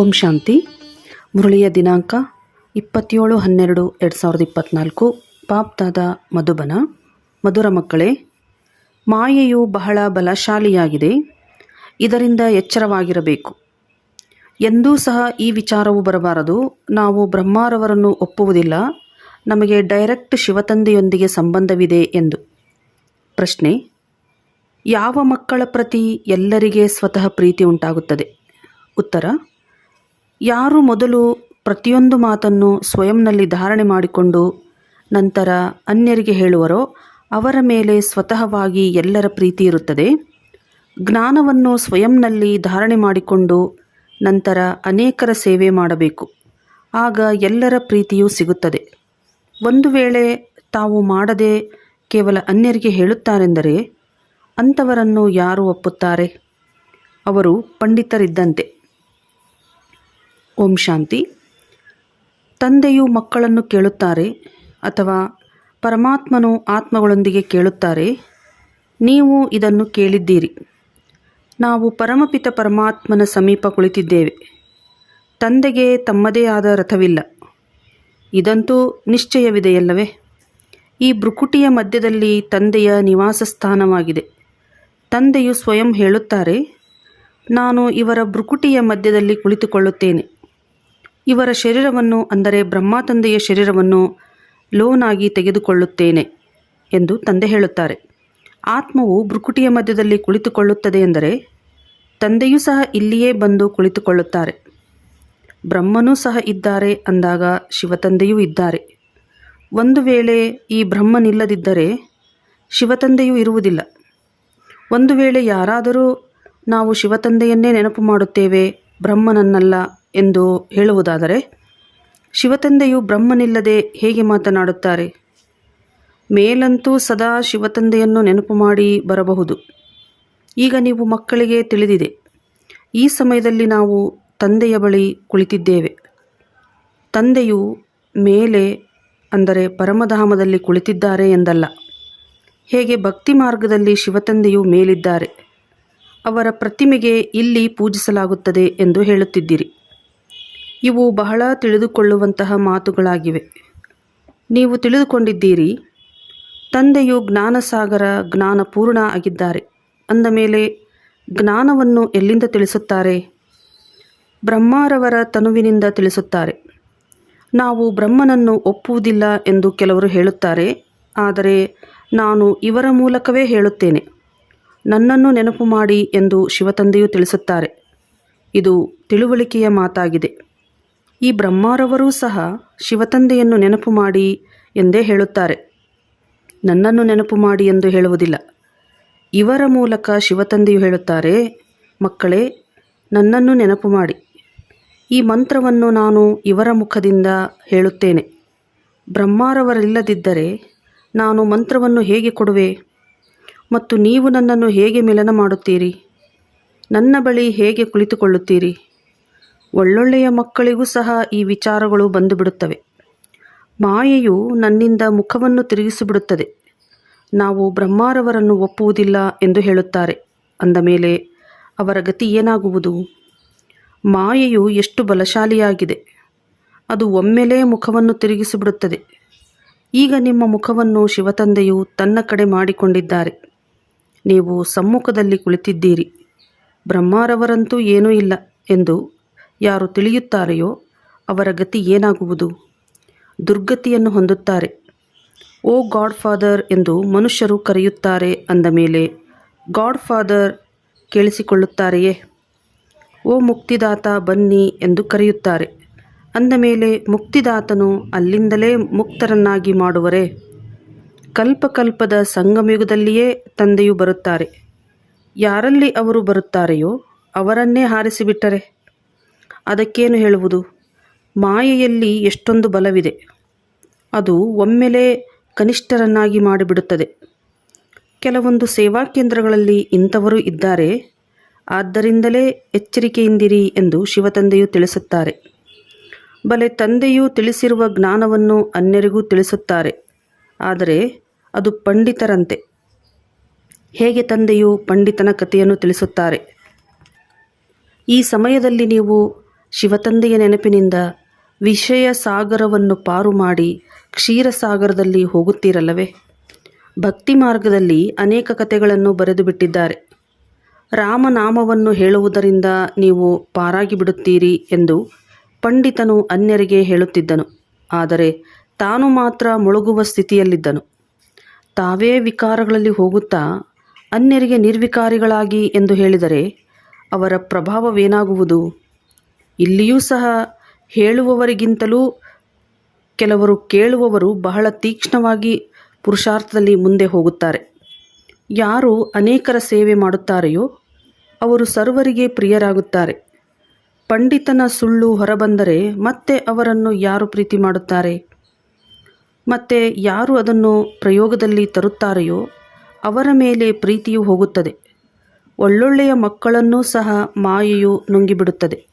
ಓಂ ಶಾಂತಿ. ಮುರಳಿಯ ದಿನಾಂಕ ಇಪ್ಪತ್ತೇಳು ಹನ್ನೆರಡು ಎರಡು ಸಾವಿರದ ಇಪ್ಪತ್ತ್ನಾಲ್ಕು ಪಾಪ್ತಾದ ಮಧುಬನ. ಮಧುರ ಮಕ್ಕಳೇ, ಮಾಯೆಯು ಬಹಳ ಬಲಶಾಲಿಯಾಗಿದೆ. ಇದರಿಂದ ಎಚ್ಚರವಾಗಿರಬೇಕು. ಎಂದೂ ಸಹ ಈ ವಿಚಾರವು ಬರಬಾರದು. ನಾವು ಬ್ರಹ್ಮಾರವರನ್ನು ಒಪ್ಪುವುದಿಲ್ಲ. ನಮಗೆ ಡೈರೆಕ್ಟ್ ಶಿವತಂದೆಯೊಂದಿಗೆ ಸಂಬಂಧವಿದೆ ಎಂದು. ಪ್ರಶ್ನೆ, ಯಾವ ಮಕ್ಕಳ ಪ್ರತಿ ಎಲ್ಲರಿಗೆ ಸ್ವತಃ ಪ್ರೀತಿ ಉಂಟಾಗುತ್ತದೆ? ಉತ್ತರ ಯಾರು ಮೊದಲು ಪ್ರತಿಯೊಂದು ಮಾತನ್ನು ಸ್ವಯಂನಲ್ಲಿ ಧಾರಣೆ ಮಾಡಿಕೊಂಡು ನಂತರ ಅನ್ಯರಿಗೆ ಹೇಳುವರೋ ಅವರ ಮೇಲೆ ಸ್ವತಃವಾಗಿ ಎಲ್ಲರ ಪ್ರೀತಿ ಇರುತ್ತದೆ. ಜ್ಞಾನವನ್ನು ಸ್ವಯಂನಲ್ಲಿ ಧಾರಣೆ ಮಾಡಿಕೊಂಡು ನಂತರ ಅನೇಕರ ಸೇವೆ ಮಾಡಬೇಕು. ಆಗ ಎಲ್ಲರ ಪ್ರೀತಿಯೂ ಸಿಗುತ್ತದೆ. ಒಂದು ವೇಳೆ ತಾವು ಮಾಡದೆ ಕೇವಲ ಅನ್ಯರಿಗೆ ಹೇಳುತ್ತಾರೆಂದರೆ ಅಂಥವರನ್ನು ಯಾರು ಒಪ್ಪುತ್ತಾರೆ? ಅವರು ಪಂಡಿತರಿದ್ದಂತೆ. ಓಂ ಶಾಂತಿ. ತಂದೆಯು ಮಕ್ಕಳನ್ನು ಕೇಳುತ್ತಾರೆ ಅಥವಾ ಪರಮಾತ್ಮನು ಆತ್ಮಗಳೊಂದಿಗೆ ಕೇಳುತ್ತಾರೆ. ನೀವು ಇದನ್ನು ಕೇಳಿದ್ದೀರಿ. ನಾವು ಪರಮಪಿತ ಪರಮಾತ್ಮನ ಸಮೀಪ ಕುಳಿತಿದ್ದೇವೆ. ತಂದೆಗೆ ತಮ್ಮದೇ ಆದ ರಥವಿಲ್ಲ. ಇದಂತೂ ನಿಶ್ಚಯವಿದೆಯಲ್ಲವೇ? ಈ ಭ್ರುಕುಟಿಯ ಮಧ್ಯದಲ್ಲಿ ತಂದೆಯ ನಿವಾಸ ಸ್ಥಾನವಾಗಿದೆ ತಂದೆಯು ಸ್ವಯಂ ಹೇಳುತ್ತಾರೆ, ನಾನು ಇವರ ಭ್ರುಕುಟಿಯ ಮಧ್ಯದಲ್ಲಿ ಕುಳಿತುಕೊಳ್ಳುತ್ತೇನೆ. ಇವರ ಶರೀರವನ್ನು, ಅಂದರೆ ಬ್ರಹ್ಮ ತಂದೆಯ ಶರೀರವನ್ನು, ಲೋನಾಗಿ ತೆಗೆದುಕೊಳ್ಳುತ್ತೇನೆ ಎಂದು ತಂದೆ ಹೇಳುತ್ತಾರೆ. ಆತ್ಮವು ಭ್ರುಕುಟಿಯ ಮಧ್ಯದಲ್ಲಿ ಕುಳಿತುಕೊಳ್ಳುತ್ತದೆ ಎಂದರೆ ತಂದೆಯೂ ಸಹ ಇಲ್ಲಿಯೇ ಬಂದು ಕುಳಿತುಕೊಳ್ಳುತ್ತಾರೆ. ಬ್ರಹ್ಮನೂ ಸಹ ಇದ್ದಾರೆ ಅಂದಾಗ ಶಿವತಂದೆಯೂ ಇದ್ದಾರೆ. ಒಂದು ವೇಳೆ ಈ ಬ್ರಹ್ಮನಿಲ್ಲದಿದ್ದರೆ ಶಿವತಂದೆಯೂ ಇರುವುದಿಲ್ಲ. ಒಂದು ವೇಳೆ ಯಾರಾದರೂ ನಾವು ಶಿವತಂದೆಯನ್ನೇ ನೆನಪು ಮಾಡುತ್ತೇವೆ, ಬ್ರಹ್ಮನನ್ನಲ್ಲ ಎಂದು ಹೇಳುವುದಾದರೆ, ಶಿವತಂದೆಯು ಬ್ರಹ್ಮನಿಲ್ಲದೆ ಹೇಗೆ ಮಾತನಾಡುತ್ತಾರೆ? ಮೇಲಂತೂ ಸದಾ ಶಿವತಂದೆಯನ್ನು ನೆನಪು ಮಾಡಿ ಬರಬಹುದು. ಈಗ ನೀವು ಮಕ್ಕಳಿಗೆ ತಿಳಿದಿದೆ, ಈ ಸಮಯದಲ್ಲಿ ನಾವು ತಂದೆಯ ಬಳಿ ಕುಳಿತಿದ್ದೇವೆ. ತಂದೆಯು ಮೇಲೆ, ಅಂದರೆ ಪರಮಧಾಮದಲ್ಲಿ ಕುಳಿತಿದ್ದಾರೆ ಎಂದಲ್ಲ, ಹೇಗೆ ಭಕ್ತಿ ಮಾರ್ಗದಲ್ಲಿ ಶಿವತಂದೆಯು ಮೇಲಿದ್ದಾರೆ, ಅವರ ಪ್ರತಿಮೆಗೆ ಇಲ್ಲಿ ಪೂಜಿಸಲಾಗುತ್ತದೆ ಎಂದು ಹೇಳುತ್ತಿದ್ದಿರಿ. ಇವು ಬಹಳ ತಿಳಿದುಕೊಳ್ಳುವಂತಹ ಮಾತುಗಳಾಗಿವೆ. ನೀವು ತಿಳಿದುಕೊಂಡಿದ್ದೀರಿ, ತಂದೆಯು ಜ್ಞಾನಸಾಗರ ಜ್ಞಾನಪೂರ್ಣ ಆಗಿದ್ದಾರೆ. ಅಂದ ಮೇಲೆ, ಜ್ಞಾನವನ್ನು ಎಲ್ಲಿಂದ ತಿಳಿಸುತ್ತಾರೆ? ಬ್ರಹ್ಮಾರವರ ತನುವಿನಿಂದ ತಿಳಿಸುತ್ತಾರೆ. ನಾವು ಬ್ರಹ್ಮನನ್ನು ಒಪ್ಪುವುದಿಲ್ಲ ಎಂದು ಕೆಲವರು ಹೇಳುತ್ತಾರೆ, ಆದರೆ ನಾನು ಇವರ ಮೂಲಕವೇ ಹೇಳುತ್ತೇನೆ. ನನ್ನನ್ನು ನೆನಪು ಮಾಡಿ ಎಂದು ಶಿವತಂದೆಯು ತಿಳಿಸುತ್ತಾರೆ. ಇದು ತಿಳುವಳಿಕೆಯ ಮಾತಾಗಿದೆ. ಈ ಬ್ರಹ್ಮಾರವರೂ ಸಹ ಶಿವತಂದೆಯನ್ನು ನೆನಪು ಮಾಡಿ ಎಂದೇ ಹೇಳುತ್ತಾರೆ. ನನ್ನನ್ನು ನೆನಪು ಮಾಡಿ ಎಂದು ಹೇಳುವುದಿಲ್ಲ. ಇವರ ಮೂಲಕ ಶಿವತಂದೆಯು ಹೇಳುತ್ತಾರೆ, ಮಕ್ಕಳೇ, ನನ್ನನ್ನು ನೆನಪು ಮಾಡಿ. ಈ ಮಂತ್ರವನ್ನು ನಾನು ಇವರ ಮುಖದಿಂದ ಹೇಳುತ್ತೇನೆ. ಬ್ರಹ್ಮಾರವರಿಲ್ಲದಿದ್ದರೆ ನಾನು ಮಂತ್ರವನ್ನು ಹೇಗೆ ಕೊಡುವೆ? ಮತ್ತು ನೀವು ನನ್ನನ್ನು ಹೇಗೆ ಮಿಲನ ಮಾಡುತ್ತೀರಿ? ನನ್ನ ಬಳಿ ಹೇಗೆ ಕುಳಿತುಕೊಳ್ಳುತ್ತೀರಿ? ಒಳ್ಳೊಳ್ಳೆಯ ಮಕ್ಕಳಿಗೂ ಸಹ ಈ ವಿಚಾರಗಳು ಬಂದುಬಿಡುತ್ತವೆ. ಮಾಯೆಯು ನನ್ನಿಂದ ಮುಖವನ್ನು ತಿರುಗಿಸಿಬಿಡುತ್ತದೆ. ನಾವು ಬ್ರಹ್ಮಾರವರನ್ನು ಒಪ್ಪುವುದಿಲ್ಲ ಎಂದು ಹೇಳುತ್ತಾರೆ. ಅಂದ ಮೇಲೆ ಅವರ ಗತಿ ಏನಾಗುವುದು? ಮಾಯೆಯು ಎಷ್ಟು ಬಲಶಾಲಿಯಾಗಿದೆ. ಅದು ಒಮ್ಮೆಲೇ ಮುಖವನ್ನು ತಿರುಗಿಸಿಬಿಡುತ್ತದೆ. ಈಗ ನಿಮ್ಮ ಮುಖವನ್ನು ಶಿವತಂದೆಯು ತನ್ನ ಕಡೆ ಮಾಡಿಕೊಂಡಿದ್ದಾರೆ. ನೀವು ಸಮ್ಮುಖದಲ್ಲಿ ಕುಳಿತಿದ್ದೀರಿ. ಬ್ರಹ್ಮಾರವರಂತೂ ಏನೂ ಇಲ್ಲ ಎಂದು ಯಾರು ತಿಳಿಯುತ್ತಾರೆಯೋ ಅವರ ಗತಿ ಏನಾಗುವುದು? ದುರ್ಗತಿಯನ್ನು ಹೊಂದುತ್ತಾರೆ. ಓ ಗಾಡ್ ಫಾದರ್ ಎಂದು ಮನುಷ್ಯರು ಕರೆಯುತ್ತಾರೆ ಅಂದ ಮೇಲೆ ಗಾಡ್ ಫಾದರ್ ಕೇಳಿಸಿಕೊಳ್ಳುತ್ತಾರೆಯೇ? ಓ ಮುಕ್ತಿದಾತ ಬನ್ನಿ ಎಂದು ಕರೆಯುತ್ತಾರೆ. ಅಂದ ಮೇಲೆ, ಮುಕ್ತಿದಾತನು ಅಲ್ಲಿಂದಲೇ ಮುಕ್ತರನ್ನಾಗಿ ಮಾಡುವರೆ? ಕಲ್ಪಕಲ್ಪದ ಸಂಗಮಯುಗದಲ್ಲಿಯೇ ತಂದೆಯು ಬರುತ್ತಾರೆ. ಯಾರಲ್ಲಿ ಅವರು ಬರುತ್ತಾರೆಯೋ ಅವರನ್ನೇ ಹಾರಿಸಿಬಿಟ್ಟರೆ? ಅದಕ್ಕೇನು ಹೇಳುವುದು? ಮಾಯೆಯಲ್ಲಿ ಎಷ್ಟೊಂದು ಬಲವಿದೆ. ಅದು ಒಮ್ಮೆಲೇ ಕನಿಷ್ಠರನ್ನಾಗಿ ಮಾಡಿಬಿಡುತ್ತದೆ. ಕೆಲವೊಂದು ಸೇವಾ ಕೇಂದ್ರಗಳಲ್ಲಿ ಇಂಥವರು ಇದ್ದಾರೆ. ಆದ್ದರಿಂದಲೇ ಎಚ್ಚರಿಕೆಯಿಂದಿರಿ ಎಂದು ಶಿವತಂದೆಯು ತಿಳಿಸುತ್ತಾರೆ. ಬಲೆ ತಂದೆಯು ತಿಳಿಸಿರುವ ಜ್ಞಾನವನ್ನು ಅನ್ಯರಿಗೂ ತಿಳಿಸುತ್ತಾರೆ. ಆದರೆ ಅದು ಪಂಡಿತರಂತೆ. ಹೇಗೆ ತಂದೆಯು ಪಂಡಿತನ ಕಥೆಯನ್ನು ತಿಳಿಸುತ್ತಾರೆ? ಈ ಸಮಯದಲ್ಲಿ ನೀವು ಶಿವತಂದೆಯ ನೆನಪಿನಿಂದ ವಿಷಯ ಸಾಗರವನ್ನು ಪಾರು ಮಾಡಿ ಕ್ಷೀರಸಾಗರದಲ್ಲಿ ಹೋಗುತ್ತೀರಲ್ಲವೇ? ಭಕ್ತಿ ಮಾರ್ಗದಲ್ಲಿ ಅನೇಕ ಕಥೆಗಳನ್ನು ಬರೆದು ಬಿಟ್ಟಿದ್ದಾರೆ. ರಾಮನಾಮವನ್ನು ಹೇಳುವುದರಿಂದ ನೀವು ಪಾರಾಗಿ ಬಿಡುತ್ತೀರಿ ಎಂದು ಪಂಡಿತನು ಅನ್ಯರಿಗೆ ಹೇಳುತ್ತಿದ್ದನು. ಆದರೆ ತಾನು ಮಾತ್ರ ಮುಳುಗುವ ಸ್ಥಿತಿಯಲ್ಲಿದ್ದನು. ತಾವೇ ವಿಕಾರಗಳಲ್ಲಿ ಹೋಗುತ್ತಾ ಅನ್ಯರಿಗೆ ನಿರ್ವಿಕಾರಿಗಳಾಗಿ ಎಂದು ಹೇಳಿದರೆ ಅವರ ಪ್ರಭಾವವೇನಾಗುವುದು? ಇಲ್ಲಿಯೂ ಸಹ ಹೇಳುವವರಿಗಿಂತಲೂ ಕೆಲವರು ಕೇಳುವವರು ಬಹಳ ತೀಕ್ಷ್ಣವಾಗಿ ಪುರುಷಾರ್ಥದಲ್ಲಿ ಮುಂದೆ ಹೋಗುತ್ತಾರೆ. ಯಾರು ಅನೇಕರ ಸೇವೆ ಮಾಡುತ್ತಾರೆಯೋ ಅವರು ಸರ್ವರಿಗೆ ಪ್ರಿಯರಾಗುತ್ತಾರೆ. ಪಂಡಿತನ ಸುಳ್ಳು ಹೊರಬಂದರೆ ಮತ್ತೆ ಅವರನ್ನು ಯಾರು ಪ್ರೀತಿ ಮಾಡುತ್ತಾರೆ? ಮತ್ತೆ ಯಾರು ಅದನ್ನು ಪ್ರಯೋಗದಲ್ಲಿ ತರುತ್ತಾರೆಯೋ ಅವರ ಮೇಲೆ ಪ್ರೀತಿಯು ಹೋಗುತ್ತದೆ. ಒಳ್ಳೊಳ್ಳೆಯ ಮಕ್ಕಳನ್ನೂ ಸಹ ಮಾಯೆಯು ನುಂಗಿಬಿಡುತ್ತದೆ.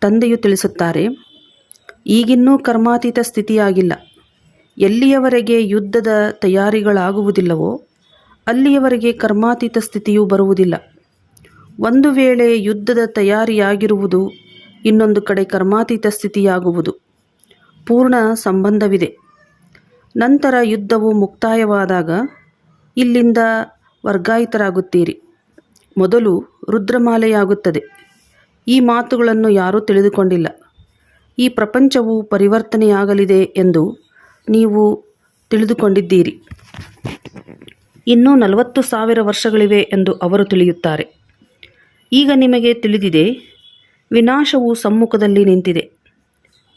ತಂದೆಯು ತಿಳಿಸುತ್ತಾರೆ, ಈಗಿನ್ನೂ ಕರ್ಮಾತೀತ ಸ್ಥಿತಿಯಾಗಿಲ್ಲ. ಎಲ್ಲಿಯವರೆಗೆ ಯುದ್ಧದ ತಯಾರಿಗಳಾಗುವುದಿಲ್ಲವೋ, ಅಲ್ಲಿಯವರೆಗೆ ಕರ್ಮಾತೀತ ಸ್ಥಿತಿಯು ಬರುವುದಿಲ್ಲ. ಒಂದು ವೇಳೆ ಯುದ್ಧದ ತಯಾರಿಯಾಗಿರುವುದು, ಇನ್ನೊಂದು ಕಡೆ ಕರ್ಮಾತೀತ ಸ್ಥಿತಿಯಾಗುವುದು. ಪೂರ್ಣ ಸಂಬಂಧವಿದೆ. ನಂತರ ಯುದ್ಧವು ಮುಕ್ತಾಯವಾದಾಗ, ಇಲ್ಲಿಂದ ವರ್ಗಾಯಿತರಾಗುತ್ತೀರಿ. ಮೊದಲು ರುದ್ರಮಾಲೆಯಾಗುತ್ತದೆ. ಈ ಮಾತುಗಳನ್ನು ಯಾರೂ ತಿಳಿದುಕೊಂಡಿಲ್ಲ. ಈ ಪ್ರಪಂಚವು ಪರಿವರ್ತನೆಯಾಗಲಿದೆ ಎಂದು ನೀವು ತಿಳಿದುಕೊಂಡಿದ್ದೀರಿ. ಇನ್ನೂ ನಲವತ್ತು ಸಾವಿರ ವರ್ಷಗಳಿವೆ ಎಂದು ಅವರು ತಿಳಿಯುತ್ತಾರೆ. ಈಗ ನಿಮಗೆ ತಿಳಿದಿದೆ, ವಿನಾಶವು ಸಮ್ಮುಖದಲ್ಲಿ ನಿಂತಿದೆ.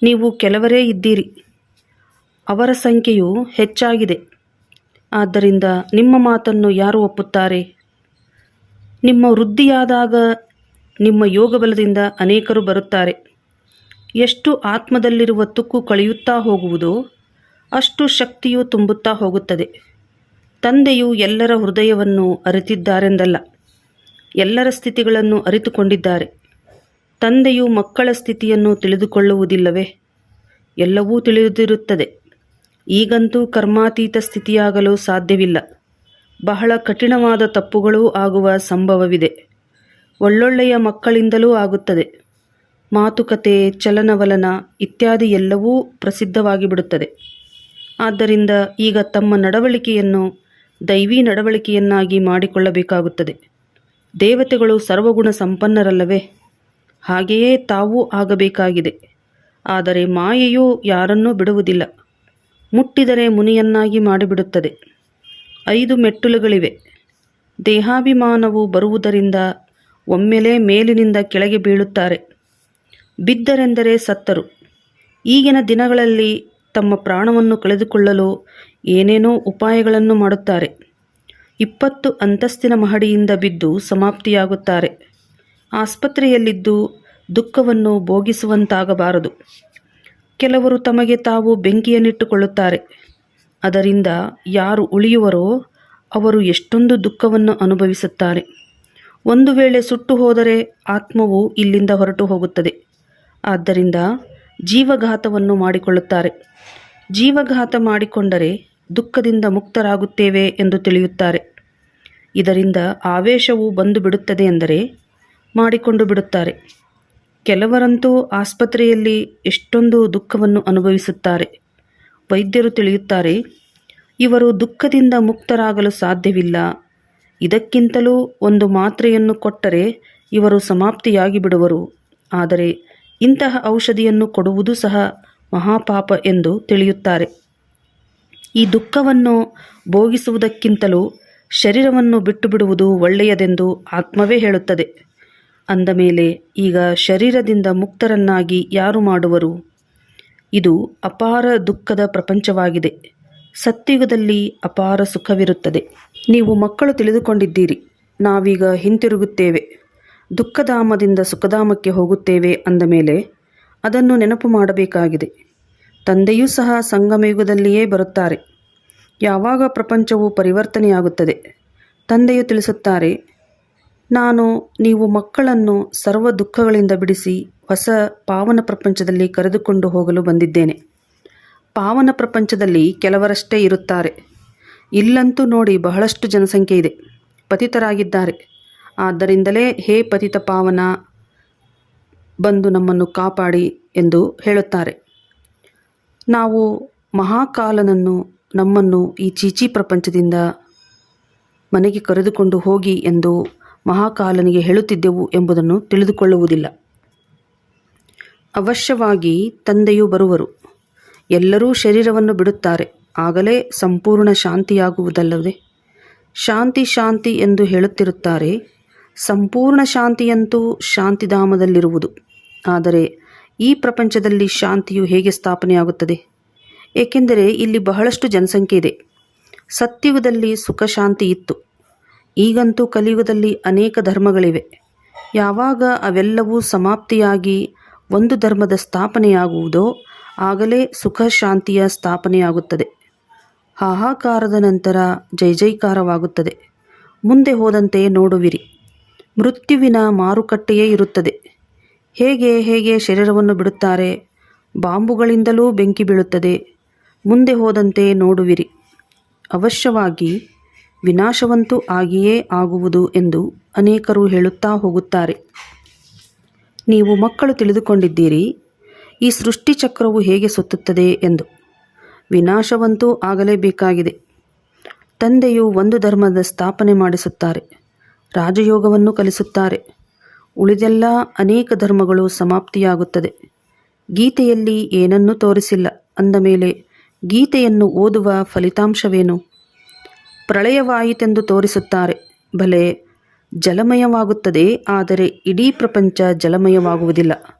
ನೀವು ಕೆಲವರೇ ಇದ್ದೀರಿ. ಅವರ ಸಂಖ್ಯೆಯು ಹೆಚ್ಚಾಗಿದೆ. ಆದ್ದರಿಂದ ನಿಮ್ಮ ಮಾತನ್ನು ಯಾರು ಒಪ್ಪುತ್ತಾರೆ? ನಿಮ್ಮ ವೃದ್ಧಿಯಾದಾಗ ನಿಮ್ಮ ಯೋಗಬಲದಿಂದ ಅನೇಕರು ಬರುತ್ತಾರೆ. ಎಷ್ಟು ಆತ್ಮದಲ್ಲಿರುವ ತುಕ್ಕು ಕಳೆಯುತ್ತಾ ಹೋಗುವುದೋ ಅಷ್ಟು ಶಕ್ತಿಯು ತುಂಬುತ್ತಾ ಹೋಗುತ್ತದೆ. ತಂದೆಯು ಎಲ್ಲರ ಹೃದಯವನ್ನು ಅರಿತಿದ್ದಾರೆಂದಲ್ಲ, ಎಲ್ಲರ ಸ್ಥಿತಿಗಳನ್ನು ಅರಿತುಕೊಂಡಿದ್ದಾರೆ. ತಂದೆಯು ಮಕ್ಕಳ ಸ್ಥಿತಿಯನ್ನು ತಿಳಿದುಕೊಳ್ಳುವುದಿಲ್ಲವೇ? ಎಲ್ಲವೂ ತಿಳಿದಿರುತ್ತದೆ. ಈಗಂತೂ ಕರ್ಮಾತೀತ ಸ್ಥಿತಿಯಾಗಲು ಸಾಧ್ಯವಿಲ್ಲ. ಬಹಳ ಕಠಿಣವಾದ ತಪ್ಪುಗಳೂ ಆಗುವ ಸಂಭವವಿದೆ. ಒಳ್ಳೊಳ್ಳೆಯ ಮಕ್ಕಳಿಂದಲೂ ಆಗುತ್ತದೆ. ಮಾತುಕತೆ, ಚಲನವಲನ ಇತ್ಯಾದಿ ಎಲ್ಲವೂ ಪ್ರಸಿದ್ಧವಾಗಿ ಬಿಡುತ್ತದೆ ಆದ್ದರಿಂದ ಈಗ ತಮ್ಮ ನಡವಳಿಕೆಯನ್ನು ದೈವಿ ನಡವಳಿಕೆಯನ್ನಾಗಿ ಮಾಡಿಕೊಳ್ಳಬೇಕಾಗುತ್ತದೆ. ದೇವತೆಗಳು ಸರ್ವಗುಣ ಸಂಪನ್ನರಲ್ಲವೇ? ಹಾಗೆಯೇ ತಾವೂ ಆಗಬೇಕಾಗಿದೆ. ಆದರೆ ಮಾಯೆಯು ಯಾರನ್ನೂ ಬಿಡುವುದಿಲ್ಲ. ಮುಟ್ಟಿದರೆ ಮುನಿಯನ್ನಾಗಿ ಮಾಡಿಬಿಡುತ್ತದೆ. ಐದು ಮೆಟ್ಟಿಲುಗಳಿವೆ. ದೇಹಾಭಿಮಾನವು ಬರುವುದರಿಂದ ಒಮ್ಮೆಲೇ ಮೇಲಿನಿಂದ ಕೆಳಗೆ ಬೀಳುತ್ತಾರೆ. ಬಿದ್ದರೆಂದರೆ ಸತ್ತರು. ಈಗಿನ ದಿನಗಳಲ್ಲಿ ತಮ್ಮ ಪ್ರಾಣವನ್ನು ಕಳೆದುಕೊಳ್ಳಲು ಏನೇನೋ ಉಪಾಯಗಳನ್ನು ಮಾಡುತ್ತಾರೆ. ಇಪ್ಪತ್ತು ಅಂತಸ್ತಿನ ಮಹಡಿಯಿಂದ ಬಿದ್ದು ಸಮಾಪ್ತಿಯಾಗುತ್ತಾರೆ. ಆಸ್ಪತ್ರೆಯಲ್ಲಿದ್ದು ದುಃಖವನ್ನು ಭೋಗಿಸುವಂತಾಗಬಾರದು. ಕೆಲವರು ತಮಗೆ ತಾವು ಬೆಂಕಿಯನ್ನಿಟ್ಟುಕೊಳ್ಳುತ್ತಾರೆ. ಅದರಿಂದ ಯಾರು ಉಳಿಯುವರೋ ಅವರು ಎಷ್ಟೊಂದು ದುಃಖವನ್ನು ಅನುಭವಿಸುತ್ತಾರೆ. ಒಂದು ವೇಳೆ ಸುಟ್ಟು ಹೋದರೆ ಆತ್ಮವು ಇಲ್ಲಿಂದ ಹೊರಟು ಹೋಗುತ್ತದೆ. ಆದ್ದರಿಂದ ಜೀವಘಾತವನ್ನು ಮಾಡಿಕೊಳ್ಳುತ್ತಾರೆ. ಜೀವಘಾತ ಮಾಡಿಕೊಂಡರೆ ದುಃಖದಿಂದ ಮುಕ್ತರಾಗುತ್ತೇವೆ ಎಂದು ತಿಳಿಯುತ್ತಾರೆ. ಇದರಿಂದ ಆವೇಶವು ಬಂದು ಬಿಡುತ್ತದೆ ಎಂದರೆ ಮಾಡಿಕೊಂಡು ಬಿಡುತ್ತಾರೆ. ಕೆಲವರಂತೂ ಆಸ್ಪತ್ರೆಯಲ್ಲಿ ಎಷ್ಟೊಂದು ದುಃಖವನ್ನು ಅನುಭವಿಸುತ್ತಾರೆ. ವೈದ್ಯರು ತಿಳಿಯುತ್ತಾರೆ, ಇವರು ದುಃಖದಿಂದ ಮುಕ್ತರಾಗಲು ಸಾಧ್ಯವಿಲ್ಲ ಇದಕ್ಕಿಂತಲೂ ಒಂದು ಮಾತ್ರೆಯನ್ನು ಕೊಟ್ಟರೆ ಇವರು ಸಮಾಪ್ತಿಯಾಗಿ ಬಿಡುವರು ಆದರೆ ಇಂತಹ ಔಷಧಿಯನ್ನು ಕೊಡುವುದು ಸಹ ಮಹಾಪಾಪ ಎಂದು ತಿಳಿಯುತ್ತಾರೆ. ಈ ದುಃಖವನ್ನು ಭೋಗಿಸುವುದಕ್ಕಿಂತಲೂ ಶರೀರವನ್ನು ಬಿಟ್ಟು ಬಿಡುವುದು ಒಳ್ಳೆಯದೆಂದು ಆತ್ಮವೇ ಹೇಳುತ್ತದೆ. ಅಂದ ಮೇಲೆ ಈಗ ಶರೀರದಿಂದ ಮುಕ್ತರನ್ನಾಗಿ ಯಾರು ಮಾಡುವರು? ಇದು ಅಪಾರ ದುಃಖದ ಪ್ರಪಂಚವಾಗಿದೆ. ಸತ್ಯುಗದಲ್ಲಿ ಅಪಾರ ಸುಖವಿರುತ್ತದೆ. ನೀವು ಮಕ್ಕಳು ತಿಳಿದುಕೊಂಡಿದ್ದೀರಿ. ನಾವೀಗ ಹಿಂತಿರುಗುತ್ತೇವೆ. ದುಃಖಧಾಮದಿಂದ ಸುಖಧಾಮಕ್ಕೆ ಹೋಗುತ್ತೇವೆ ಅಂದ ಮೇಲೆ ಅದನ್ನು ನೆನಪು ಮಾಡಬೇಕಾಗಿದೆ. ತಂದೆಯೂ ಸಹ ಸಂಗಮಯುಗದಲ್ಲಿಯೇ ಬರುತ್ತಾರೆ. ಯಾವಾಗ ಪ್ರಪಂಚವು ಪರಿವರ್ತನೆಯಾಗುತ್ತದೆ? ತಂದೆಯು ತಿಳಿಸುತ್ತಾರೆ, ನಾನು, ನೀವು ಮಕ್ಕಳನ್ನು ಸರ್ವ ದುಃಖಗಳಿಂದ ಬಿಡಿಸಿ ಹೊಸ ಪಾವನ ಪ್ರಪಂಚದಲ್ಲಿ ಕರೆದುಕೊಂಡು ಹೋಗಲು ಬಂದಿದ್ದೇನೆ. ಪಾವನ ಪ್ರಪಂಚದಲ್ಲಿ ಕೆಲವರಷ್ಟೇ ಇರುತ್ತಾರೆ. ಇಲ್ಲಂತೂ ನೋಡಿ ಬಹಳಷ್ಟು ಜನಸಂಖ್ಯೆ ಇದೆ. ಪತಿತರಾಗಿದ್ದಾರೆ. ಆದ್ದರಿಂದಲೇ ಹೇ ಪತಿತ ಪಾವನ, ಬಂದು ನಮ್ಮನ್ನು ಕಾಪಾಡಿ ಎಂದು ಹೇಳುತ್ತಾರೆ. ನಾವು ಮಹಾಕಾಲನನ್ನು, ನಮ್ಮನ್ನು ಈ ಚೀಚಿ ಪ್ರಪಂಚದಿಂದ ಮನೆಗೆ ಕರೆದುಕೊಂಡು ಹೋಗಿ ಎಂದು ಮಹಾಕಾಲನಿಗೆ ಹೇಳುತ್ತಿದ್ದೆವು ಎಂಬುದನ್ನು ತಿಳಿದುಕೊಳ್ಳುವುದಿಲ್ಲ. ಅವಶ್ಯವಾಗಿ ತಂದೆಯು ಬರುವರು. ಎಲ್ಲರೂ ಶರೀರವನ್ನು ಬಿಡುತ್ತಾರೆ. ಆಗಲೇ ಸಂಪೂರ್ಣ ಶಾಂತಿಯಾಗುವುದಲ್ಲವೇ? ಶಾಂತಿ ಶಾಂತಿ ಎಂದು ಹೇಳುತ್ತಿರುತ್ತಾರೆ. ಸಂಪೂರ್ಣ ಶಾಂತಿಯಂತೂ ಶಾಂತಿಧಾಮದಲ್ಲಿರುವುದು. ಆದರೆ ಈ ಪ್ರಪಂಚದಲ್ಲಿ ಶಾಂತಿಯು ಹೇಗೆ ಸ್ಥಾಪನೆಯಾಗುತ್ತದೆ? ಏಕೆಂದರೆ ಇಲ್ಲಿ ಬಹಳಷ್ಟು ಜನಸಂಖ್ಯೆ ಇದೆ. ಸತ್ಯುಗದಲ್ಲಿ ಸುಖ ಶಾಂತಿ ಇತ್ತು. ಈಗಂತೂ ಕಲಿಯುಗದಲ್ಲಿ ಅನೇಕ ಧರ್ಮಗಳಿವೆ. ಯಾವಾಗ ಅವೆಲ್ಲವೂ ಸಮಾಪ್ತಿಯಾಗಿ ಒಂದು ಧರ್ಮದ ಸ್ಥಾಪನೆಯಾಗುವುದೋ ಆಗಲೇ ಸುಖ ಶಾಂತಿಯ ಸ್ಥಾಪನೆಯಾಗುತ್ತದೆ. ಹಾಹಾಕಾರದ ನಂತರ ಜೈ ಜೈಕಾರವಾಗುತ್ತದೆ ಮುಂದೆ ಹೋದಂತೆ ನೋಡುವಿರಿ. ಮೃತ್ಯುವಿನ ಮಾರುಕಟ್ಟೆಯೇ ಇರುತ್ತದೆ. ಹೇಗೆ ಹೇಗೆ ಶರೀರವನ್ನು ಬಿಡುತ್ತಾರೆ. ಬಾಂಬುಗಳಿಂದಲೂ ಬೆಂಕಿ ಬೀಳುತ್ತದೆ. ಮುಂದೆ ಹೋದಂತೆ ನೋಡುವಿರಿ. ಅವಶ್ಯವಾಗಿ ವಿನಾಶವಂತೂ ಆಗಿಯೇ ಆಗುವುದು ಎಂದು ಅನೇಕರು ಹೇಳುತ್ತಾ ಹೋಗುತ್ತಾರೆ. ನೀವು ಮಕ್ಕಳು ತಿಳಿದುಕೊಂಡಿದ್ದೀರಿ. ಈ ಸೃಷ್ಟಿ ಚಕ್ರವು ಹೇಗೆ ಸುತ್ತುತ್ತದೆ ಎಂದು. ವಿನಾಶವಂತೂ ಆಗಲೇಬೇಕಾಗಿದೆ. ತಂದೆಯು ಒಂದು ಧರ್ಮದ ಸ್ಥಾಪನೆ ಮಾಡಿಸುತ್ತಾರೆ, ರಾಜಯೋಗವನ್ನು ಕಲಿಸುತ್ತಾರೆ. ಉಳಿದೆಲ್ಲ ಅನೇಕ ಧರ್ಮಗಳು ಸಮಾಪ್ತಿಯಾಗುತ್ತದೆ. ಗೀತೆಯಲ್ಲಿ ಏನನ್ನೂ ತೋರಿಸಿಲ್ಲ ಅಂದ ಮೇಲೆ ಗೀತೆಯನ್ನು ಓದುವ ಫಲಿತಾಂಶವೇನು? ಪ್ರಳಯವಾಯಿತೆಂದು ತೋರಿಸುತ್ತಾರೆ, ಭಲೆ ಜಲಮಯವಾಗುತ್ತದೆ, ಆದರೆ ಇಡೀ ಪ್ರಪಂಚ ಜಲಮಯವಾಗುವುದಿಲ್ಲ.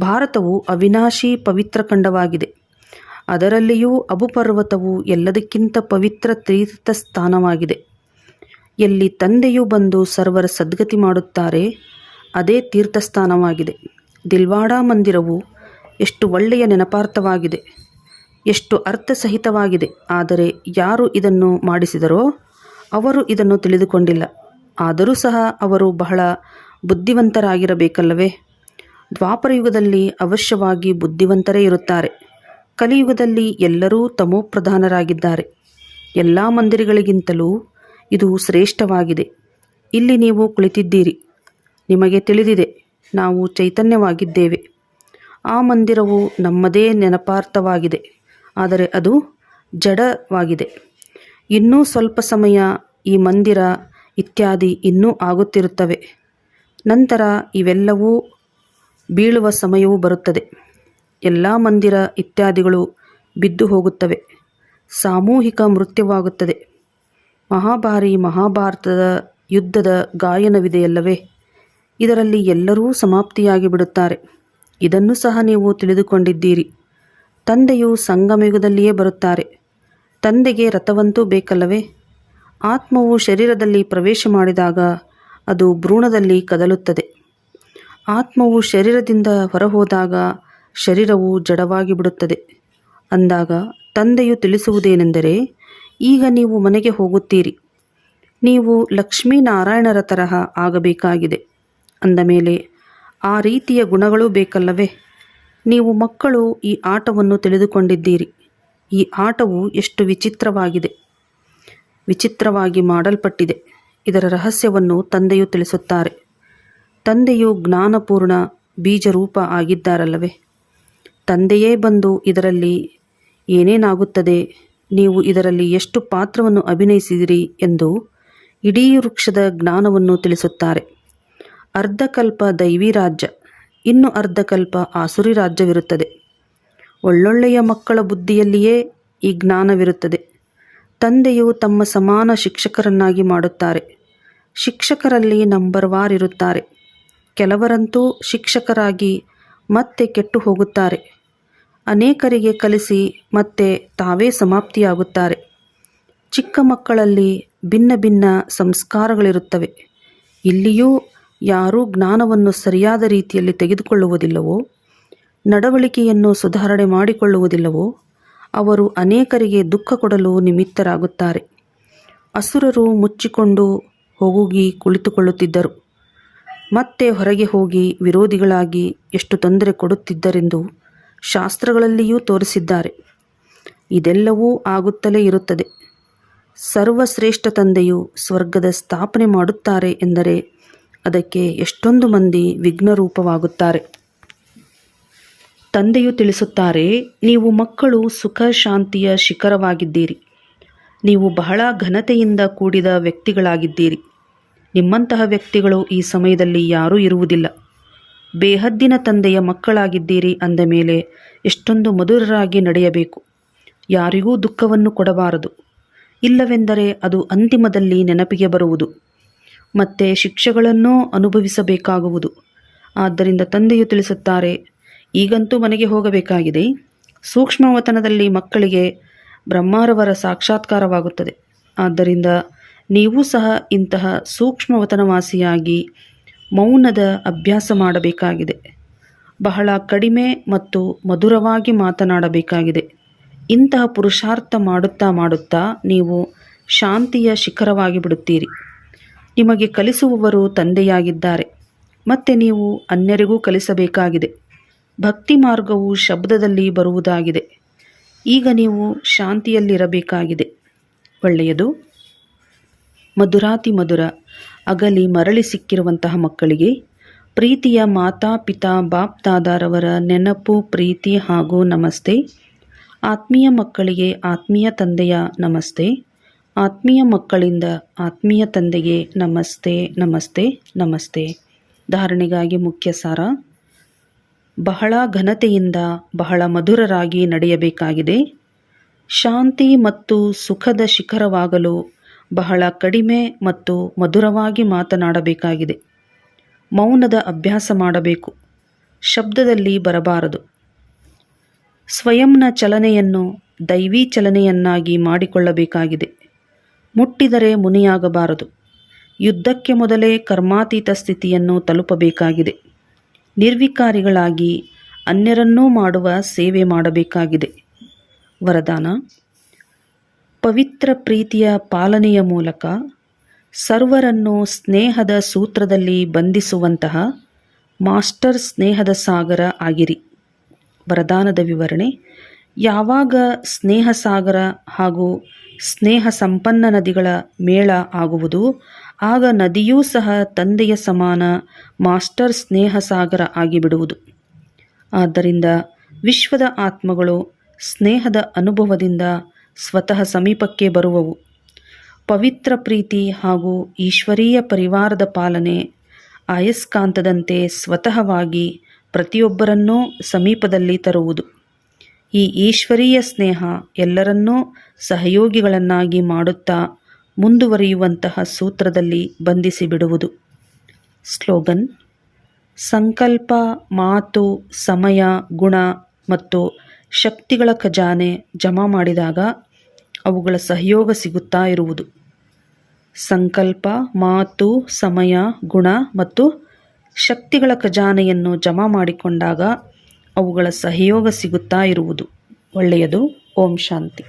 ಭಾರತವು ಅವಿನಾಶಿ ಪವಿತ್ರ ಖಂಡವಾಗಿದೆ. ಅದರಲ್ಲಿಯೂ ಅಬುಪರ್ವತವು ಎಲ್ಲದಕ್ಕಿಂತ ಪವಿತ್ರ ತೀರ್ಥ ಸ್ಥಾನವಾಗಿದೆ. ಎಲ್ಲಿ ತಂದೆಯು ಬಂದು ಸರ್ವರ ಸದ್ಗತಿ ಮಾಡುತ್ತಾರೆ, ಅದೇ ತೀರ್ಥಸ್ಥಾನವಾಗಿದೆ. ದಿಲ್ವಾಡಾ ಮಂದಿರವು ಎಷ್ಟು ಒಳ್ಳೆಯ ನೆನಪಾರ್ಥವಾಗಿದೆ, ಎಷ್ಟು ಅರ್ಥಸಹಿತವಾಗಿದೆ. ಆದರೆ ಯಾರು ಇದನ್ನು ಮಾಡಿಸಿದರೋ ಅವರು ಇದನ್ನು ತಿಳಿದುಕೊಂಡಿಲ್ಲ. ಆದರೂ ಸಹ ಅವರು ಬಹಳ ಬುದ್ಧಿವಂತರಾಗಿರಬೇಕಲ್ಲವೇ? ದ್ವಾಪರಯುಗದಲ್ಲಿ ಅವಶ್ಯವಾಗಿ ಬುದ್ಧಿವಂತರೇ ಇರುತ್ತಾರೆ. ಕಲಿಯುಗದಲ್ಲಿ ಎಲ್ಲರೂ ತಮೋಪ್ರಧಾನರಾಗಿದ್ದಾರೆ ಎಲ್ಲ ಮಂದಿರಗಳಿಗಿಂತಲೂ ಇದು ಶ್ರೇಷ್ಠವಾಗಿದೆ. ಇಲ್ಲಿ ನೀವು ಕುಳಿತಿದ್ದೀರಿ. ನಿಮಗೆ ತಿಳಿದಿದೆ, ನಾವು ಚೈತನ್ಯವಾಗಿದ್ದೇವೆ. ಆ ಮಂದಿರವು ನಮ್ಮದೇ ನೆನಪಾರ್ಥವಾಗಿದೆ, ಆದರೆ ಅದು ಜಡವಾಗಿದೆ. ಇನ್ನೂ ಸ್ವಲ್ಪ ಸಮಯ ಈ ಮಂದಿರ ಇತ್ಯಾದಿ ಇನ್ನೂ ಆಗುತ್ತಿರುತ್ತವೆ. ನಂತರ ಇವೆಲ್ಲವೂ ಬೀಳುವ ಸಮಯವೂ ಬರುತ್ತದೆ. ಎಲ್ಲ ಮಂದಿರ ಇತ್ಯಾದಿಗಳು ಬಿದ್ದು ಹೋಗುತ್ತವೆ. ಸಾಮೂಹಿಕ ಮೃತ್ಯವಾಗುತ್ತದೆ. ಮಹಾಭಾರಿ ಮಹಾಭಾರತದ ಯುದ್ಧದ ಗಾಯನವಿದೆಯಲ್ಲವೇ? ಇದರಲ್ಲಿ ಎಲ್ಲರೂ ಸಮಾಪ್ತಿಯಾಗಿ ಬಿಡುತ್ತಾರೆ. ಇದನ್ನು ಸಹ ನೀವು ತಿಳಿದುಕೊಂಡಿದ್ದೀರಿ. ತಂದೆಯು ಸಂಗಮಯುಗದಲ್ಲಿಯೇ ಬರುತ್ತಾರೆ. ತಂದೆಗೆ ರಥವಂತೂ ಬೇಕಲ್ಲವೇ? ಆತ್ಮವು ಶರೀರದಲ್ಲಿ ಪ್ರವೇಶ ಮಾಡಿದಾಗ ಅದು ಭ್ರೂಣದಲ್ಲಿ ಕದಲುತ್ತದೆ. ಆತ್ಮವು ಶರೀರದಿಂದ ಹೊರಹೋದಾಗ ಶರೀರವು ಜಡವಾಗಿ ಬಿಡುತ್ತದೆ ಅಂದಾಗ ತಂದೆಯು ತಿಳಿಸುವುದೇನೆಂದರೆ, ಈಗ ನೀವು ಮನೆಗೆ ಹೋಗುತ್ತೀರಿ. ನೀವು ಲಕ್ಷ್ಮೀನಾರಾಯಣರ ತರಹ ಆಗಬೇಕಾಗಿದೆ. ಅಂದ ಮೇಲೆ, ಆ ರೀತಿಯ ಗುಣಗಳೂ ಬೇಕಲ್ಲವೇ? ನೀವು ಮಕ್ಕಳು ಈ ಆಟವನ್ನು ತಿಳಿದುಕೊಂಡಿದ್ದೀರಿ. ಈ ಆಟವು ಎಷ್ಟು ವಿಚಿತ್ರವಾಗಿದೆ. ವಿಚಿತ್ರವಾಗಿ ಮಾಡಲ್ಪಟ್ಟಿದೆ. ಇದರ ರಹಸ್ಯವನ್ನು ತಂದೆಯು ತಿಳಿಸುತ್ತಾರೆ. ತಂದೆಯು ಜ್ಞಾನಪೂರ್ಣ ಬೀಜರೂಪ ಆಗಿದ್ದಾರಲ್ಲವೇ? ತಂದೆಯೇ ಬಂದು ಇದರಲ್ಲಿ ಏನೇನಾಗುತ್ತದೆ? ನೀವು ಇದರಲ್ಲಿ ಎಷ್ಟು ಪಾತ್ರವನ್ನು ಅಭಿನಯಿಸಿದಿರಿ ಎಂದು ಇಡೀ ವೃಕ್ಷದ ಜ್ಞಾನವನ್ನು ತಿಳಿಸುತ್ತಾರೆ. ಅರ್ಧಕಲ್ಪ ದೈವಿ ರಾಜ್ಯ ಇನ್ನು ಅರ್ಧಕಲ್ಪ ಆಸುರಿ ರಾಜ್ಯವಿರುತ್ತದೆ. ಒಳ್ಳೊಳ್ಳೆಯ ಮಕ್ಕಳ ಬುದ್ಧಿಯಲ್ಲಿಯೇ ಈ ಜ್ಞಾನವಿರುತ್ತದೆ. ತಂದೆಯು ತಮ್ಮ ಸಮಾನ ಶಿಕ್ಷಕರನ್ನಾಗಿ ಮಾಡುತ್ತಾರೆ. ಶಿಕ್ಷಕರಲ್ಲಿ ನಂಬರ್ ವಾರ್ ಇರುತ್ತಾರೆ. ಕೆಲವರಂತೂ ಶಿಕ್ಷಕರಾಗಿ ಮತ್ತೆ ಕೆಟ್ಟು ಹೋಗುತ್ತಾರೆ. ಅನೇಕರಿಗೆ ಕಲಿಸಿ ಮತ್ತೆ ತಾವೇ ಸಮಾಪ್ತಿಯಾಗುತ್ತಾರೆ. ಚಿಕ್ಕ ಮಕ್ಕಳಲ್ಲಿ ಭಿನ್ನ ಭಿನ್ನ ಸಂಸ್ಕಾರಗಳಿರುತ್ತವೆ. ಇಲ್ಲಿಯೂ ಯಾರೂ ಜ್ಞಾನವನ್ನು ಸರಿಯಾದ ರೀತಿಯಲ್ಲಿ ತೆಗೆದುಕೊಳ್ಳುವುದಿಲ್ಲವೋ, ನಡವಳಿಕೆಯನ್ನು ಸುಧಾರಣೆ ಮಾಡಿಕೊಳ್ಳುವುದಿಲ್ಲವೋ, ಅವರು ಅನೇಕರಿಗೆ ದುಃಖ ಕೊಡಲು ನಿಮಿತ್ತರಾಗುತ್ತಾರೆ. ಅಸುರರು ಮುಚ್ಚಿಕೊಂಡು ಹೋಗಿ ಕುಳಿತುಕೊಳ್ಳುತ್ತಿದ್ದರು. ಮತ್ತೆ ಹೊರಗೆ ಹೋಗಿ ವಿರೋಧಿಗಳಾಗಿ ಎಷ್ಟು ತೊಂದರೆ ಕೊಡುತ್ತಿದ್ದರೆಂದು ಶಾಸ್ತ್ರಗಳಲ್ಲಿಯೂ ತೋರಿಸಿದ್ದಾರೆ. ಇದೆಲ್ಲವೂ ಆಗುತ್ತಲೇ ಇರುತ್ತದೆ. ಸರ್ವಶ್ರೇಷ್ಠ ತಂದೆಯು ಸ್ವರ್ಗದ ಸ್ಥಾಪನೆ ಮಾಡುತ್ತಾರೆ ಎಂದರೆ ಅದಕ್ಕೆ ಎಷ್ಟೊಂದು ಮಂದಿ ವಿಘ್ನರೂಪವಾಗುತ್ತಾರೆ. ತಂದೆಯು ತಿಳಿಸುತ್ತಾರೆ, ನೀವು ಮಕ್ಕಳು ಸುಖ ಶಾಂತಿಯ ಶಿಖರವಾಗಿದ್ದೀರಿ. ನೀವು ಬಹಳ ಘನತೆಯಿಂದ ಕೂಡಿದ ವ್ಯಕ್ತಿಗಳಾಗಿದ್ದೀರಿ. ನಿಮ್ಮಂತಹ ವ್ಯಕ್ತಿಗಳು ಈ ಸಮಯದಲ್ಲಿ ಯಾರೂ ಇರುವುದಿಲ್ಲ. ಬೇಹದ್ದಿನ ತಂದೆಯ ಮಕ್ಕಳಾಗಿದ್ದೀರಿ ಅಂದ ಮೇಲೆ ಎಷ್ಟೊಂದು ಮಧುರರಾಗಿ ನಡೆಯಬೇಕು. ಯಾರಿಗೂ ದುಃಖವನ್ನು ಕೊಡಬಾರದು. ಇಲ್ಲವೆಂದರೆ ಅದು ಅಂತಿಮದಲ್ಲಿ ನೆನಪಿಗೆ ಬರುವುದು. ಮತ್ತೆ ಶಿಕ್ಷೆಗಳನ್ನೂ ಅನುಭವಿಸಬೇಕಾಗುವುದು. ಆದ್ದರಿಂದ ತಂದೆಯು ತಿಳಿಸುತ್ತಾರೆ, ಈಗಂತೂ ಮನೆಗೆ ಹೋಗಬೇಕಾಗಿದೆ. ಸೂಕ್ಷ್ಮವತನದಲ್ಲಿ ಮಕ್ಕಳಿಗೆ ಬ್ರಹ್ಮಾರವರ ಸಾಕ್ಷಾತ್ಕಾರವಾಗುತ್ತದೆ. ಆದ್ದರಿಂದ ನೀವು ಸಹ ಇಂತಹ ಸೂಕ್ಷ್ಮವತನವಾಸಿಯಾಗಿ ಮೌನದ ಅಭ್ಯಾಸ ಮಾಡಬೇಕಾಗಿದೆ. ಬಹಳ ಕಡಿಮೆ ಮತ್ತು ಮಧುರವಾಗಿ ಮಾತನಾಡಬೇಕಾಗಿದೆ. ಇಂತಹ ಪುರುಷಾರ್ಥ ಮಾಡುತ್ತಾ ಮಾಡುತ್ತಾ ನೀವು ಶಾಂತಿಯ ಶಿಖರವಾಗಿ ಬಿಡುತ್ತೀರಿ. ನಿಮಗೆ ಕಲಿಸುವವರು ತಂದೆಯಾಗಿದ್ದಾರೆ. ಮತ್ತು ನೀವು ಅನ್ಯರಿಗೂ ಕಲಿಸಬೇಕಾಗಿದೆ. ಭಕ್ತಿ ಮಾರ್ಗವು ಶಬ್ದದಲ್ಲಿ ಬರುವುದಾಗಿದೆ. ಈಗ ನೀವು ಶಾಂತಿಯಲ್ಲಿರಬೇಕಾಗಿದೆ. ಒಳ್ಳೆಯದು. ಮಧುರಾತಿ ಮಧುರ, ಅಗಲಿ ಮರಳಿ ಸಿಕ್ಕಿರುವಂತಹ ಮಕ್ಕಳಿಗೆ ಪ್ರೀತಿಯ ಮಾತಾ, ಪಿತಾ, ಬಾಪ್, ದಾದಾರವರ ನೆನಪು, ಪ್ರೀತಿ ಹಾಗೂ ನಮಸ್ತೆ. ಆತ್ಮೀಯ ಮಕ್ಕಳಿಗೆ ಆತ್ಮೀಯ ತಂದೆಯ ನಮಸ್ತೆ. ಆತ್ಮೀಯ ಮಕ್ಕಳಿಂದ ಆತ್ಮೀಯ ತಂದೆಗೆ ನಮಸ್ತೆ ನಮಸ್ತೆ ನಮಸ್ತೆ. ಧಾರಣೆಗಾಗಿ ಮುಖ್ಯ ಸಾರ, ಬಹಳ ಘನತೆಯಿಂದ ಬಹಳ ಮಧುರರಾಗಿ ನಡೆಯಬೇಕಾಗಿದೆ. ಶಾಂತಿ ಮತ್ತು ಸುಖದ ಶಿಖರವಾಗಲು ಬಹಳ ಕಡಿಮೆ ಮತ್ತು ಮಧುರವಾಗಿ ಮಾತನಾಡಬೇಕಾಗಿದೆ. ಮೌನದ ಅಭ್ಯಾಸ ಮಾಡಬೇಕು. ಶಬ್ದದಲ್ಲಿ ಬರಬಾರದು. ಸ್ವಯಂನ ಚಲನೆಯನ್ನು ದೈವಿ ಚಲನೆಯನ್ನಾಗಿ ಮಾಡಿಕೊಳ್ಳಬೇಕಾಗಿದೆ. ಮುಟ್ಟಿದರೆ ಮುನಿಯಾಗಬಾರದು. ಯುದ್ಧಕ್ಕೆ ಮೊದಲೇ ಕರ್ಮಾತೀತ ಸ್ಥಿತಿಯನ್ನು ತಲುಪಬೇಕಾಗಿದೆ. ನಿರ್ವಿಕಾರಿಗಳಾಗಿ ಅನ್ಯರನ್ನೂ ಮಾಡುವ ಸೇವೆ ಮಾಡಬೇಕಾಗಿದೆ. ವರದಾನ ಪವಿತ್ರ ಪ್ರೀತಿಯ ಪಾಲನೆಯ ಮೂಲಕ ಸರ್ವರನ್ನು ಸ್ನೇಹದ ಸೂತ್ರದಲ್ಲಿ ಬಂಧಿಸುವಂತಹ ಮಾಸ್ಟರ್ ಸ್ನೇಹದ ಸಾಗರ ಆಗಿರಿ. ವರದಾನದ ವಿವರಣೆ, ಯಾವಾಗ ಸ್ನೇಹ ಸಾಗರ ಹಾಗೂ ಸ್ನೇಹ ಸಂಪನ್ನ ನದಿಗಳ ಮೇಳ ಆಗುವುದು, ಆಗ ನದಿಯೂ ಸಹ ತಂದೆಯ ಸಮಾನ ಮಾಸ್ಟರ್ ಸ್ನೇಹ ಸಾಗರ ಆಗಿಬಿಡುವುದು. ಆದ್ದರಿಂದ ವಿಶ್ವದ ಆತ್ಮಗಳು ಸ್ನೇಹದ ಅನುಭವದಿಂದ ಸ್ವತಃ ಸಮೀಪಕ್ಕೆ ಬರುವವು. ಪವಿತ್ರ ಪ್ರೀತಿ ಹಾಗೂ ಈಶ್ವರೀಯ ಪರಿವಾರದ ಪಾಲನೆ ಅಯಸ್ಕಾಂತದಂತೆ ಸ್ವತಃವಾಗಿ ಪ್ರತಿಯೊಬ್ಬರನ್ನೂ ಸಮೀಪದಲ್ಲಿ ತರುವುದು. ಈ ಈಶ್ವರೀಯ ಸ್ನೇಹ ಎಲ್ಲರನ್ನೂ ಸಹಯೋಗಿಗಳನ್ನಾಗಿ ಮಾಡುತ್ತಾ ಮುಂದುವರಿಯುವಂತಹ ಸೂತ್ರದಲ್ಲಿ ಬಂಧಿಸಿಬಿಡುವುದು. ಸ್ಲೋಗನ್, ಸಂಕಲ್ಪ, ಮಾತು, ಸಮಯ, ಗುಣ ಮತ್ತು ಶಕ್ತಿಗಳ ಖಜಾನೆ ಜಮಾ ಮಾಡಿದಾಗ ಅವುಗಳ ಸಹಯೋಗ ಸಿಗುತ್ತಾ ಇರುವುದು. ಸಂಕಲ್ಪ, ಮಾತು, ಸಮಯ, ಗುಣ ಮತ್ತು ಶಕ್ತಿಗಳ ಖಜಾನೆಯನ್ನು ಜಮಾ ಮಾಡಿಕೊಂಡಾಗ ಅವುಗಳ ಸಹಯೋಗ ಸಿಗುತ್ತಾ ಇರುವುದು. ಒಳ್ಳೆಯದು. ಓಂ ಶಾಂತಿ.